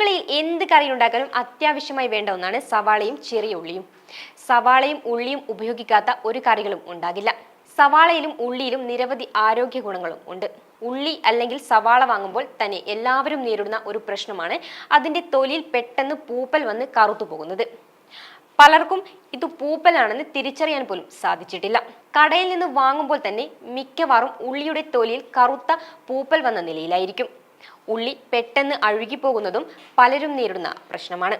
അടുക്കളയിൽ എന്ത് കറി ഉണ്ടാക്കാനും അത്യാവശ്യമായി വേണ്ട ഒന്നാണ് സവാളയും ചെറിയ ഉള്ളിയും. സവാളയും ഉള്ളിയും ഉപയോഗിക്കാത്ത ഒരു കറികളും ഉണ്ടാകില്ല. സവാളയിലും ഉള്ളിയിലും നിരവധി ആരോഗ്യ ഗുണങ്ങളും ഉണ്ട്. ഉള്ളി അല്ലെങ്കിൽ സവാള വാങ്ങുമ്പോൾ തന്നെ എല്ലാവരും നേരിടുന്ന ഒരു പ്രശ്നമാണ് അതിന്റെ തൊലിയിൽ പെട്ടെന്ന് പൂപ്പൽ വന്ന് കറുത്തു പോകുന്നത്. പലർക്കും ഇത് പൂപ്പലാണെന്ന് തിരിച്ചറിയാൻ പോലും സാധിച്ചിട്ടില്ല. കടയിൽ നിന്ന് വാങ്ങുമ്പോൾ തന്നെ മിക്കവാറും ഉള്ളിയുടെ തൊലിയിൽ കറുത്ത പൂപ്പൽ വന്ന നിലയിലായിരിക്കും. ഉള്ളി പെട്ടെന്ന് അഴുകിപ്പോകുന്നതും പലരും നേരിടുന്ന പ്രശ്നമാണ്.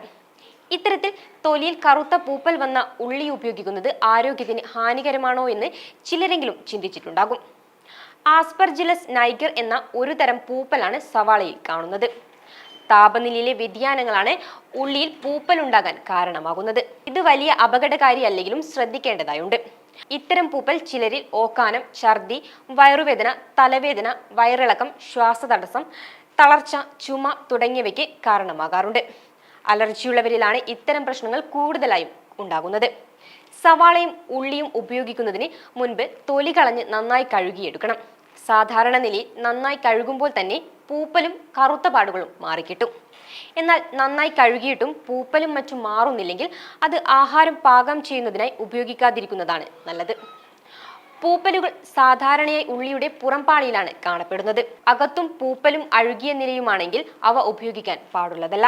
ഇത്തരത്തിൽ തൊലിയിൽ കറുത്ത പൂപ്പൽ വന്ന ഉള്ളി ഉപയോഗിക്കുന്നത് ആരോഗ്യത്തിന് ഹാനികരമാണോ എന്ന് ചിലരെങ്കിലും ചിന്തിച്ചിട്ടുണ്ടാകും. ആസ്പെർജിലസ് നൈഗർ എന്ന ഒരു തരം പൂപ്പലാണ് സവാളയിൽ കാണുന്നത്. താപനിലയിലെ വ്യതിയാനങ്ങളാണ് ഉള്ളിയിൽ പൂപ്പൽ ഉണ്ടാകാൻ കാരണമാകുന്നത്. ഇത് വലിയ അപകടകാരി അല്ലെങ്കിലും ശ്രദ്ധിക്കേണ്ടതായുണ്ട്. ഇത്തരം പൂപ്പൽ ചിലരിൽ ഓക്കാനം ഛർദി വയറുവേദന തലവേദന വയറിളക്കം ശ്വാസതടസ്സം തളർച്ച ചുമ തുടങ്ങിയവയ്ക്ക് കാരണമാകാറുണ്ട്. അലർജിയുള്ളവരിലാണ് ഇത്തരം പ്രശ്നങ്ങൾ കൂടുതലായും ഉണ്ടാകുന്നത്. സവാളയും ഉള്ളിയും ഉപയോഗിക്കുന്നതിന് മുൻപ് തൊലി കളഞ്ഞ് നന്നായി കഴുകിയെടുക്കണം. സാധാരണ നിലയിൽ നന്നായി കഴുകുമ്പോൾ തന്നെ പൂപ്പലും കറുത്ത പാടുകളും മാറിക്കിട്ടും. എന്നാൽ നന്നായി കഴുകിയിട്ടും പൂപ്പലും മറ്റും മാറുന്നില്ലെങ്കിൽ അത് ആഹാരം പാകം ചെയ്യുന്നതിനായി ഉപയോഗിക്കാതിരിക്കുന്നതാണ് നല്ലത്. പൂപ്പലുകൾ സാധാരണയായി ഉള്ളിയുടെ പുറംപാളിയിലാണ് കാണപ്പെടുന്നത്. അകത്തും പൂപ്പലും അഴുകിയ നിലയുമാണെങ്കിൽ അവ ഉപയോഗിക്കാൻ പാടുള്ളതല്ല.